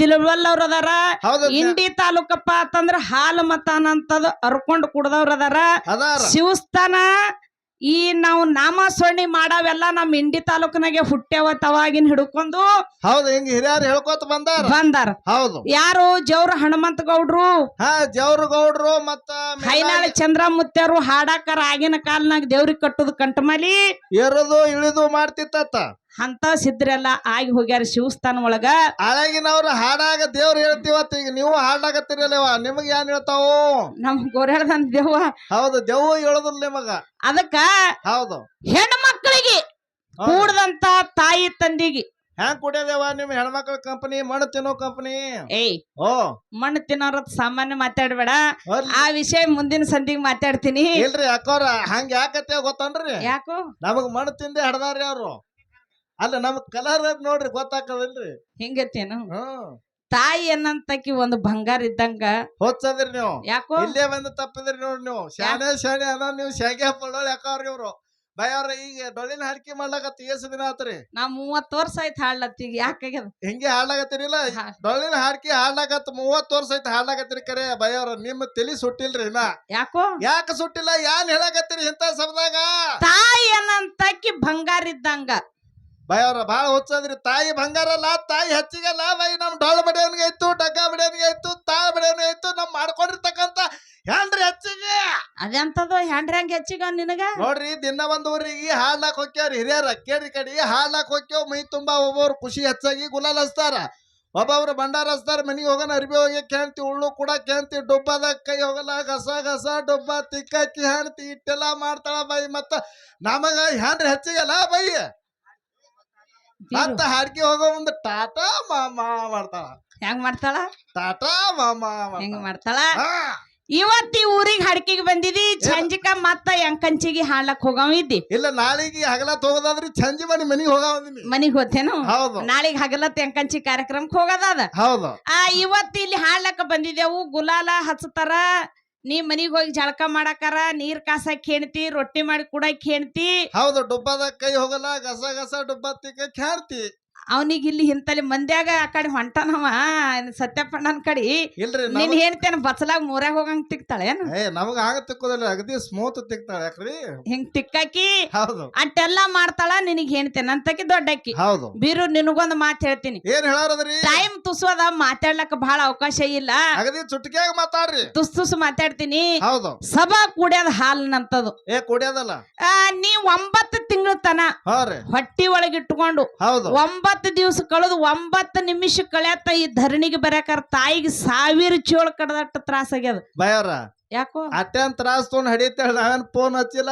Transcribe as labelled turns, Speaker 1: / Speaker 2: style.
Speaker 1: ತಿಳುವಲ್ಲವ್ರ ಅದಾರ. ಇಂಡಿ ತಾಲೂಕಪ್ಪ ಅಂತಂದ್ರ ಹಾಲು ಮತಾನ ಅಂತದ ಅರ್ಕೊಂಡ್ ಕುಡ್ದವ್ರ ಅದಾರ. ಶಿವಸ್ಥಾನ ಈ ನಾವು ನಾಮಸ್ಮರಣೆ ಮಾಡಾವೆಲ್ಲ ನಮ್ ಇಂಡಿ ತಾಲೂಕಿನಾಗೆ ಹುಟ್ಟ್ಯಾವ ತವಾಗಿನ್ ಹಿಡ್ಕೊಂಡು
Speaker 2: ಹೌದು ಹಿಂಗ ಹಿರಿಯರು ಹೇಳ್ಕೊತ ಬಂದಾರ.
Speaker 1: ಬಂದಾರ.
Speaker 2: ಹೌದು.
Speaker 1: ಯಾರು ಜವ್ರ ಹನುಮಂತ ಗೌಡ್ರು
Speaker 2: ಹಾ ಜವ್ರ ಗೌಡ್ರು ಮತ್ತ
Speaker 1: ಹೈನಾಳ ಚಂದ್ರಮುತ್ಯರು ಹಾಡಾಕರ ಆಗಿನ ಕಾಲ್ನಾಗ ದೇವ್ರಿಗೆ ಕಟ್ಟುದು ಕಂಟಮಲಿ
Speaker 2: ಎರದು ಇಳಿದು ಮಾಡ್ತಿತ್ತ
Speaker 1: ಅಂತ ಸಿದ್ರೆಲ್ಲ ಆಗಿ ಹೋಗ್ಯಾರ ಶಿವಸ್ಥಾನ ಒಳಗ
Speaker 2: ಹಳಗಿನವ್ರ ಹಾಡಾಗ ದೇವ್ರ ಹೇಳ್ತೀವತ್ತ ಈಗ ನೀವು ಹಾಡಾಗತ್ತಿರಲ್ಲವ ನಿಮಗ್ ಏನ್ ಹೇಳ್ತಾವು?
Speaker 1: ನಮ್ ಹೇಳದಂತ ದೇವ
Speaker 2: ಹೌದು ದೇವ್ ಹೇಳೋದಿಲ್ಲ ನಿಮಗ.
Speaker 1: ಅದಕ್ಕ
Speaker 2: ಹೌದು.
Speaker 1: ಹೆಣ್ಣು ಮಕ್ಕಳಿಗೆ ಕೂಡದಂತ ತಾಯಿ ತಂದಿಗೆ.
Speaker 2: ಹ್ಯಾಂಗ್ ಕುಡಿಯದೇವ ನಿಮ್ ಹೆಣ್ಮಕ್ಳ ಕಂಪನಿ ಮಣ್ಣು ತಿನ್ನೋ ಕಂಪನಿ
Speaker 1: ಏಯ್
Speaker 2: ಓ.
Speaker 1: ಮಣ್ಣು ತಿನ್ನೋರ ಸಾಮಾನ್ಯ ಮಾತಾಡ್ಬೇಡ. ಆ ವಿಷಯ ಮುಂದಿನ ಸಂಧಿಗೆ ಮಾತಾಡ್ತೀನಿ.
Speaker 2: ಇಲ್ರಿ ಅಕ್ಕೋರ ಹಂಗ ಯಾಕತ್ತೆ ಗೊತ್ತನ್ರಿ?
Speaker 1: ಯಾಕೋ?
Speaker 2: ನಮಗ್ ಮಣ್ಣು ತಿಂದೆ ಹಡ್ದಾರ್ರಿ ಅವ್ರು ಅಲ್ಲ ನಮ್ ಕಲರ್ ನೋಡ್ರಿ ಗೊತ್ತಾಕದಿಲ್ರಿ
Speaker 1: ಹಿಂಗತ್ತೇನು ತಾಯಿ ಏನಂತಕಿ ಒಂದು ಬಂಗಾರ ಇದ್ದಂಗ
Speaker 2: ಹೊಚ್ಚದ್ರಿ ನೀವು.
Speaker 1: ಯಾಕೋ?
Speaker 2: ಇಲ್ಲೇ ಬಂದು ತಪ್ಪಿದ್ರಿ ನೋಡ್ರಿ ನೀವು. ಶಾಣೆ ಶಾಣೆ ಅದ ನೀವು ಶಾಗೆ ಪಡೋಳ್ ಯಾಕವ್ರಿ ಇವ್ರು? ಬಯ್ಯವ್ರ ಈಗ ಡೊಳ್ಳಿನ ಹಾಡ್ಕಿ ಮಾಡ್ಲಾಕತ್ತಿ ಎಸ್ ದಿನ ಆತ್ರಿ.
Speaker 1: ನಾ ಮೂವತ್ತು ವರ್ಷ ಆಯ್ತು ಹಾಡ್ಲತ್ತೀಗ ಯಾಕಾಗ್ಯದ
Speaker 2: ಹಿಂಗೆ ಹಾಡ್ಲಾಕತ್ತೀರಿಲ್ಲ. ಡೊಳ್ಳಿನ ಹಾಡ್ಕಿ ಹಾಡ್ಲಾಕತ್ ಮೂವತ್ತು ವರ್ಷ ಆಯ್ತು ಹಾಡ್ಲಾಕತ್ತೀರಿ ಕರೆ ಬಯ್ಯವ್ರ ನಿಮ್ಮ ತಲಿ ಸುಟ್ಟಿಲ್ರಿ ನಾ
Speaker 1: ಯಾಕೋ?
Speaker 2: ಯಾಕೆ ಸುಟ್ಟಿಲ್ಲ ಯಾನ್ ಹೇಳಾಕತ್ತೀರಿ ಇಂತ ಸಮದಾಗ
Speaker 1: ತಾಯಿ ಏನಂತಕಿ ಬಂಗಾರ ಇದ್ದಂಗ.
Speaker 2: ಬಯ್ಯವ್ರ ಬಾಳ ಹುಚ್ಚದ್ರಿ. ತಾಯಿ ಬಂಗಾರಲ್ಲ ತಾಯಿ ಹೆಚ್ಚಿಗೆಲ್ಲ ಬೈ ನಮ್ಮ ಡೊಳ್ಳು ಬಡಿಯೋನ್ಗೆ ಇತ್ತು ಡಗ್ಗ ಬಡಿಯೋನ್ಗೆ ಇತ್ತು ತಾಳ ಬಡಿಯೋನ್ಗೆ ಇತ್ತು ನಮ್ ಮಾಡ್ಕೊಂಡಿರ್ತಕ್ಕಂತ ಹೆಣ್ರಿ ಹೆಚ್ಚಿಗೆ.
Speaker 1: ಅದೆಂತದ ಹೆಂಡ್ರಿ ಹಂಗ ಹೆಚ್ಚಿಗೆ ನಿನಗ?
Speaker 2: ನೋಡ್ರಿ ದಿನ ಒಂದ್ ಊರಿಗೆ ಹಾಡ್ಲಾಕ್ ಹೋಗ್ಯಾವ್ರಿ ಹಿರಿಯರ ಕೇಳಿ ಕಡಿ ಹಾಡ್ಲಾಕ್ ಹೋಗ್ಯಾವ ಮೈ ತುಂಬಾ ಒಬ್ಬೊಬ್ರು ಖುಷಿ ಹೆಚ್ಚಾಗಿ ಗುಲಾಲ್ ಹಚ್ತಾರ ಒಬ್ಬೊಬ್ರು ಭಂಡಾರ ಹಚ್ತಾರ ಮನಿಗೆ ಹೋಗೋಣ ಅರ್ಬಿ ಹೋಗಿ ಕೇಳ್ತಿ ಉಳ್ಳು ಕೂಡ ಕೇಳ್ತಿ ಡುಬ್ಬದ ಕೈ ಹೋಗಲ್ಲ ಗಸ ಗಸ ಡುಬ್ಬ ತಿಕ್ಕಾಕಿ ಹಾಣ್ತಿ ಇಟ್ಟೆಲ್ಲ ಮಾಡ್ತಾಳ ಬೈ ಮತ್ತ ನಮಗ ಹೆಣ್ರಿ ಹೆಚ್ಚಿಗೆಲ್ಲ ಬೈ. ಮತ್ತ ಹಾಡ್ಕಿ ಹೋಗೋ ಮುಂದೆ ಟಾಟಾ ಮಾಮಾ ಮಾಡ್ತಾಳ.
Speaker 1: ಹೆಂಗ್ ಮಾಡ್ತಾಳ?
Speaker 2: ಟಾಟಾ ಮಾಮಾ
Speaker 1: ಹೆಂಗ್
Speaker 2: ಮಾಡ್ತಾಳ.
Speaker 1: ಇವತ್ತಿ ಈ ಊರಿಗೆ ಹಡಕಿಗೆ ಬಂದಿದಿ ಸಂಜಿಕ ಮತ್ತ ಎಂಕಂಚಿಗೆ ಹಾಡ್ಲಕ್ ಹೋಗವ ಇದ್ದಿ.
Speaker 2: ಇಲ್ಲ ನಾಳಿಗೆ ಹಗಲತ್ ಹೋಗೋದಾದ್ರಿ ಚಂಜಿ ಮನಿ ಮನಿಗೆ ಹೋಗ
Speaker 1: ಮನಿಗೆ ಹೋತೇನು?
Speaker 2: ಹೌದು.
Speaker 1: ನಾಳೆಗೆ ಹಗಲತ್ ಎಂಕಂಚಿ ಕಾರ್ಯಕ್ರಮಕ್ಕೆ ಹೋಗೋದಾದ
Speaker 2: ಹೌದು.
Speaker 1: ಆ ಇವತ್ ಇಲ್ಲಿ ಹಾಡ್ಲಕ್ಕ ಬಂದಿದ್ದೆವು ಗುಲಾಲ ಹಚ್ಚತಾರ ನೀ ಮನಿಗ್ ಹೋಗಿ ಜಳಕ ಮಾಡಾಕಾರ, ನೀರ್ ಕಾಸಕ್ ಹೆಣ್ತಿ, ರೊಟ್ಟಿ ಮಾಡಿ ಕುಡಕ್ ಹೆಣ್ತಿ.
Speaker 2: ಹೌದು ಡುಬ್ಬದ ಕೈ ಹೋಗಲ್ಲ, ಗಸ ಗಸ ಡುಬ್ಬ ತಿಕ್ಕ ಕ್ಯಾಡ್ತಿ
Speaker 1: ಅವನಿಗೆ ಇಲ್ಲಿ ಹಿಂತಲ್ಲಿ ಮಂದ್ಯಾಗ ಆ ಕಡೆ ಹೊಂಟನವ ಸತ್ಯಪ್ಪಣ್ಣನ ಕಡೆ.
Speaker 2: ಇಲ್ರಿ
Speaker 1: ಹೇಳ್ತೇನೆ ನಮಗ್- ಮೂರಾಗ ಹೋಗಂಗ್ ತಿಕ್ತಾಳೆ ಏನು?
Speaker 2: ಏ ನಮಗ ಆಗ ತಿಕ್ಕೋದಿಲ್ಲ ಅಗದಿ ಸ್ಮೂತ್ ತಿಕ್ತಾಳೆ ಯಾಕ್ರಿ?
Speaker 1: ಹಿಂಗ್ ತಿಕ್ಕಾಕಿ
Speaker 2: ಹೌದು.
Speaker 1: ಅಟ್ಟೆಲ್ಲಾ ಮಾಡ್ತಾಳ ನಿನಗ್ ಹೇಳ್ತೇನೆ ಅಂತಕಿ ದೊಡ್ಡಕ್ಕಿ.
Speaker 2: ಹೌದು.
Speaker 1: ಬೀರು ನಿನಗೊಂದು ಮಾತ್ ಹೇಳ್ತೀನಿ.
Speaker 2: ಏನ್ ಹೇಳಾರದ್ರಿ?
Speaker 1: ಟೈಮ್ ತುಸುವದ ಮಾತಾಡ್ಲಕ್ಕ ಬಹಳ ಅವಕಾಶ ಇಲ್ಲ.
Speaker 2: ಅಗದಿ ಚುಟ್ಕಿಯಾಗ ಮಾತಾಡ್ರಿ.
Speaker 1: ತುಸ್ ತುಸು ಮಾತಾಡ್ತೀನಿ.
Speaker 2: ಹೌದು.
Speaker 1: ಸಭಾ ಕುಡಿಯೋದ್ ಹಾಲ್ನಂತದು.
Speaker 2: ಏ ಕುಡಿಯೋದಲ್ಲ?
Speaker 1: ಆ ನೀ ಒಂಬತ್ತು ತಿಂಗಳ ತನ ಹೊಟ್ಟಿ ಒಳಗೆ ಇಟ್ಕೊಂಡು
Speaker 2: ಹೌದು.
Speaker 1: ಒಂಬತ್ತು ದಿವಸ ಕಳೆದು ಒಂಬತ್ತು ನಿಮಿಷ ಕಳೆಯತ್ತ ಈ ಧರಣಿಗೆ ಬರಕಾರ ತಾಯಿಗೆ ಸಾವಿರ ಚೋಳ ಕಡದಟ್ಟ ತ್ರಾಸ ಆಗ್ಯದ.
Speaker 2: ಬಯವ್ರ
Speaker 1: ಯಾಕೋ?
Speaker 2: ಅತ್ಯಂತ ತ್ರಾಸ್ ತೊಗೊಂಡ್ ಹಡಿತಾಳ ನಾವೇನ್ ಫೋನ್ ಹಚ್ಚಿಲ್ಲ.